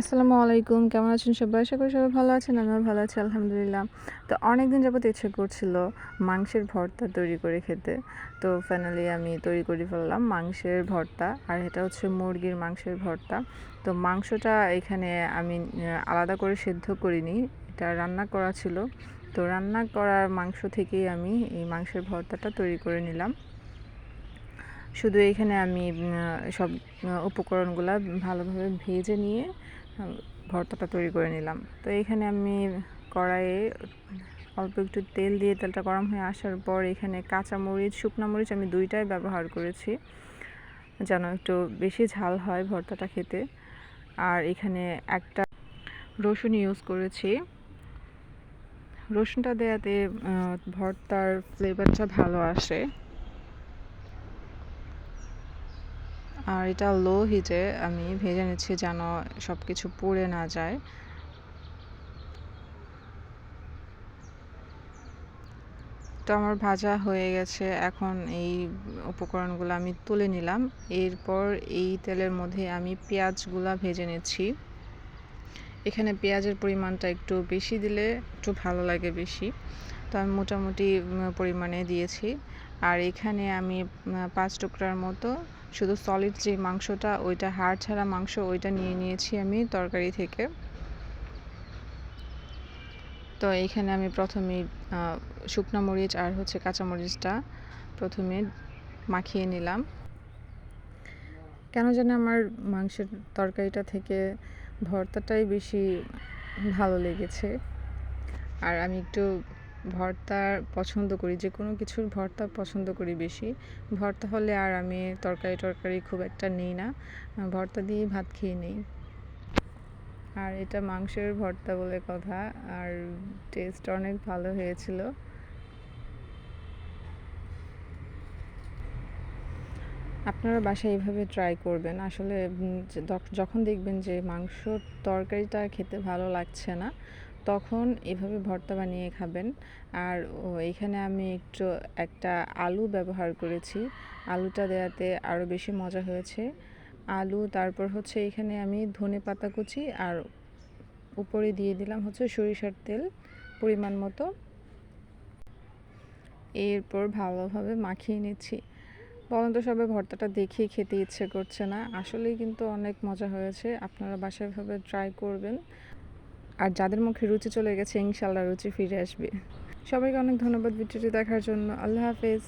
আসসালামু আলাইকুম। কেমন আছেন সবাই? আশা করি সবাই ভালো আছেন, আমিও ভালো আছি, আলহামদুলিল্লাহ। তো অনেক দিন যাবত ইচ্ছে করছিল মাংসের ভর্তা তৈরি করে খেতে। তো ফাইনালি আমি তৈরি করে ফেললাম মাংসের ভর্তা, আর এটা হচ্ছে মুরগির মাংসের ভর্তা। তো মাংসটা এখানে আমি আলাদা করে সেদ্ধ করিনি, এটা রান্না করা ছিল। তো রান্না করার মাংস থেকেই আমি এই মাংসের ভর্তাটা তৈরি করে নিলাম। শুধু এখানে আমি সব উপকরণগুলো ভালোভাবে ভেজে নিয়ে ভর্তাটা তৈরি করে নিলাম। তো এখানে আমি কড়াইয়ে অল্প একটু তেল দিয়ে তেলটা গরম হয়ে আসার পর এখানে কাঁচা মরিচ, শুকনো মরিচ আমি দুইটাই ব্যবহার করেছি, যেন একটু বেশি ঝাল হয় ভর্তাটা খেতে। আর এখানে একটা রসুন ইউজ করেছি। রসুনটা দেওয়াতে ভর্তার ফ্লেভারটা ভালো আসে। আর এটা লো হিটে আমি ভেজে নিচ্ছি যেন সব কিছু পুড়ে না যায়। তো আমার ভাজা হয়ে গেছে। এখন এই উপকরণগুলো আমি তুলে নিলাম। এরপর এই তেলের মধ্যে আমি পেঁয়াজগুলা ভেজে নিচ্ছি। এখানে পেঁয়াজের পরিমাণটা একটু বেশি দিলে একটু ভালো লাগে বেশি। তো আমি মোটামুটি পরিমাণে দিয়েছি। আর এখানে আমি পাঁচ টুকরার মতো শুধু সলিড যে মাংসটা, ওইটা হাড় ছাড়া মাংস, ওইটা নিয়ে নিয়েছি আমি তরকারি থেকে। তো এইখানে আমি প্রথমে শুকনো মরিচ আর হচ্ছে কাঁচা মরিচটা প্রথমে মাখিয়ে নিলাম। কেন জানি আমার মাংসের তরকারিটা থেকে ভর্তাটাই বেশি ভালো লেগেছে। আর আমি একটু ভর্তা পছন্দ করি যে কোনো কিছুর ভর্তা পছন্দ করি বেশি। ভর্তা হলে আর আমি তরকারি টরকারি খুব একটা নেই না, ভর্তা দিয়েই ভাত খেয়ে নেই। আর এটা মাংসের ভর্তা বলে কথা, আর টেস্ট অনেক ভালো হয়েছিল। আপনারা বাসায় এইভাবে ট্রাই করবেন। আসলে যখন দেখবেন যে মাংস তরকারিটা খেতে ভালো লাগছে না তখন এভাবে ভর্তা বানিয়ে খাবেন। আর এখানে আমি একটু, একটা আলু ব্যবহার করেছি। আলুটা দেওয়াতে আরও বেশি মজা হয়েছে। আলু, তারপর হচ্ছে এখানে আমি ধনে পাতা কুচি আর উপরে দিয়ে দিলাম হচ্ছে সরিষার তেল পরিমাণ মতো। এরপর ভালোভাবে মাখিয়ে নিচ্ছি। বলেন তো সবাই, ভর্তাটা দেখেই খেতে ইচ্ছে করছে না। আসলেই কিন্তু অনেক মজা হয়েছে। আপনারা বাসায় ভাবে ট্রাই করবেন। আর যাদের মুখে রুচি চলে গেছে ইনশাল্লাহ রুচি ফিরে আসবে। সবাইকে অনেক ধন্যবাদ ভিডিওটি দেখার জন্য। আল্লাহ হাফেজ।